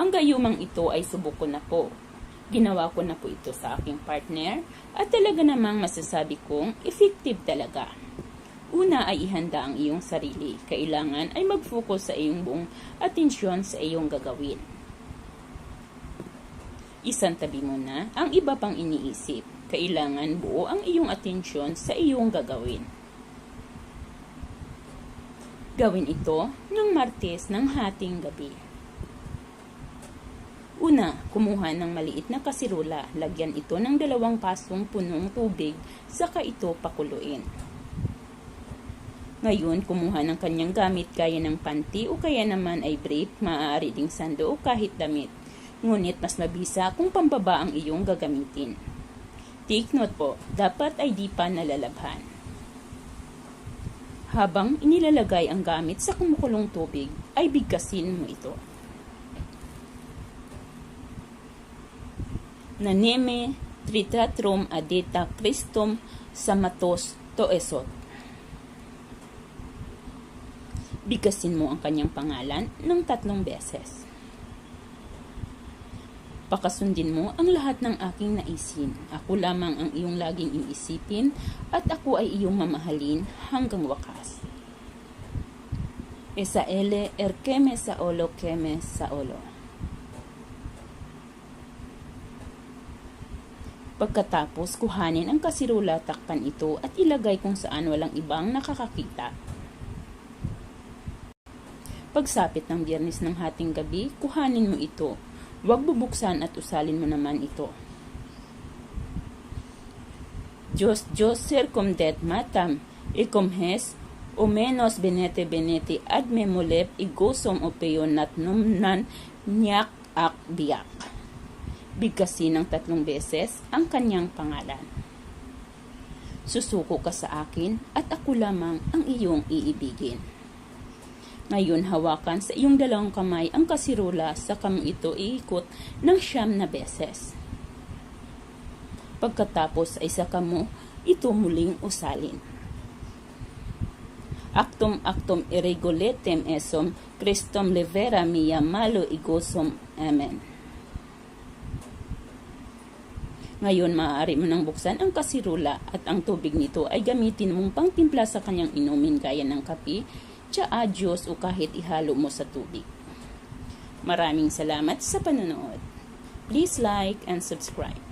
Ang gayumang ito ay subok ko na po. Ginawa ko na po ito sa aking partner at talaga namang masasabi kong effective talaga. Una ay ihanda ang iyong sarili. Kailangan ay mag-focus sa iyong buong atensyon sa iyong gagawin. Isang tabi mo na ang iba pang iniisip. Kailangan buo ang iyong atensyon sa iyong gagawin. Gawin ito ng Martes ng hating gabi. Una, kumuha ng maliit na kasirula. Lagyan ito ng dalawang pasong punong tubig, saka ito pakuluin. Ngayon, kumuha ng kanyang gamit gaya ng panty o kaya naman ay brief, maaari ding sando o kahit damit. Ngunit mas mabisa kung pambaba ang iyong gagamitin. Take note po, dapat ay di pa nalalabhan. Habang inilalagay ang gamit sa kumukulong tubig, ay bigkasin mo ito. Naneme tritratrum adeta Christum samatos toesot. Bigkasin mo ang kanyang pangalan ng tatlong beses. Pakasundin mo ang lahat ng aking naisin. Ako lamang ang iyong laging iisipin at ako ay iyong mamahalin hanggang wakas. Esa ele erkeme sa olo keme sa olo. Pagkatapos, kuhanin ang kasirula, takpan ito at ilagay kung saan walang ibang nakakakita. Pagsapit ng biyernes ng hating gabi, kuhanin mo ito. Huwag bubuksan at usalin mo naman ito. Diyos, Diyos circumdet matam, icomhes, o menos benete benete ad memolep igosom o peyon nat numnan nyak ak biyak. Bigkasin ng tatlong beses ang kanyang pangalan. Susuko ka sa akin at ako lamang ang iyong iibigin. Ngayon hawakan sa iyong dalawang kamay ang kasirula sa kam ito iikot ng siyam na beses. Pagkatapos ay saka mo ito muling usalin. Actum actum irreguletem esom Christum levera mia malo igosom. Amen. Ngayon, maaari mo nang buksan ang kasirula at ang tubig nito ay gamitin mong pangtimpla sa kanyang inumin gaya ng kape, tsaa, Diyos o kahit ihalo mo sa tubig. Maraming salamat sa panonood. Please like and subscribe.